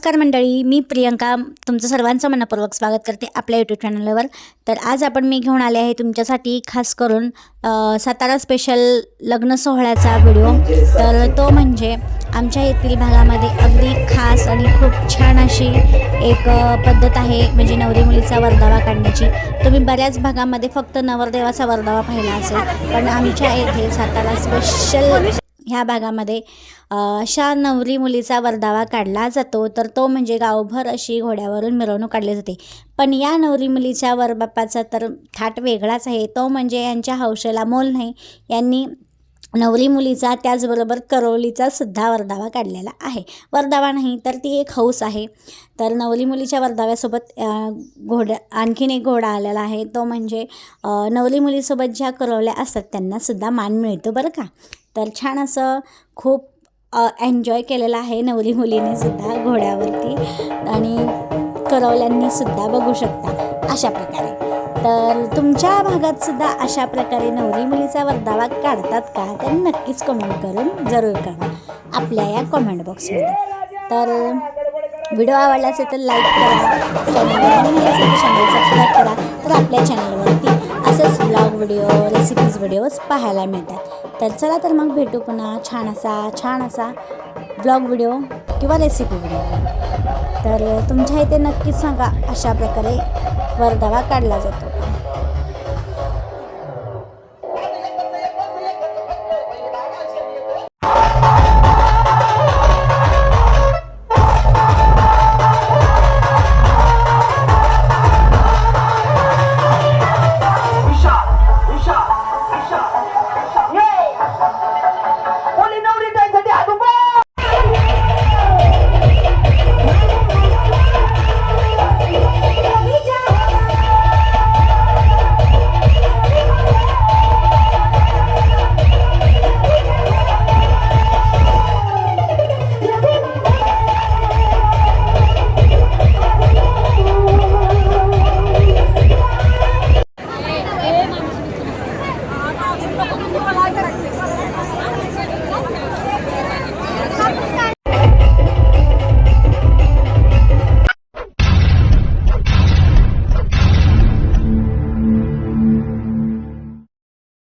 नमस्कार मंडळी मी प्रियंका तुमचं सर्वांचं मनपूर्वक स्वागत करते आपल्या यूट्यूब चॅनलवर तर आज आपण मी घेऊन आले आहे तुमच्यासाठी खास करून सातारा स्पेशल लग्न सोहळ्याचा व्हिडिओ तर तो म्हणजे आमच्या येथील भागामध्ये अगदी खास आणि खूप छान अशी एक पद्धत आहे म्हणजे नवरी मुलीचा वर्दावा काढण्याची. तुम्ही बऱ्याच भागामध्ये फक्त नवरदेवाचा वर्धावा पाहिला असेल पण आमच्या येथे सातारा स्पेशल ह्या भागामध्ये अशा नवरी मुलीचा वर्धावा काढला जातो. तर तो म्हणजे गावभर अशी घोड्यावरून मिरवणूक काढली जाते. पण या नवरी मुलीच्या वरबापाचा तर थाट वेगळाच आहे. तो म्हणजे यांच्या हौशेला मोल नाही. यांनी नवरी मुलीचा त्याचबरोबर करवलीचा सुद्धा वर्धावा काढलेला आहे. वर्धावा नाही तर ती एक हौस आहे. तर नवरी मुलीच्या वर्धाव्यासोबत घोड्या आणखीन एक घोडा आलेला आहे. तो म्हणजे नवरी मुलीसोबत ज्या करवल्या असतात त्यांनासुद्धा मान मिळतो बरं का. तर छान असं खूप एन्जॉय केलेलं आहे नवरी मुलीने सुद्धा घोड्यावरती. आणि करवल्यांनी सुद्धा बघू शकता. अशा प्रकारे. तर तुमच्या भागात सुद्धा अशा प्रकारे नवरी मुलीचा वर्दावा काढतात का? तर नक्कीच कमेंट करून जरूर करा आपल्या या कमेंट बॉक्समध्ये तर व्हिडिओ आवडला असेल तर लाईक करा चॅनलवर चॅनल सबस्क्राईब करा. तर आपल्या चॅनलवरती असेच ब्लॉग व्हिडिओ रेसिपीज व्हिडिओज पाहायला मिळतात. तर चला तर मग भेटू पुन्हा छान असा छान असा ब्लॉग व्हिडिओ किंवा रेसिपी व्हिडिओ तर तुमच्या इथे नक्कीच सांगा अशा प्रकारे वर्दावा काढला जातो.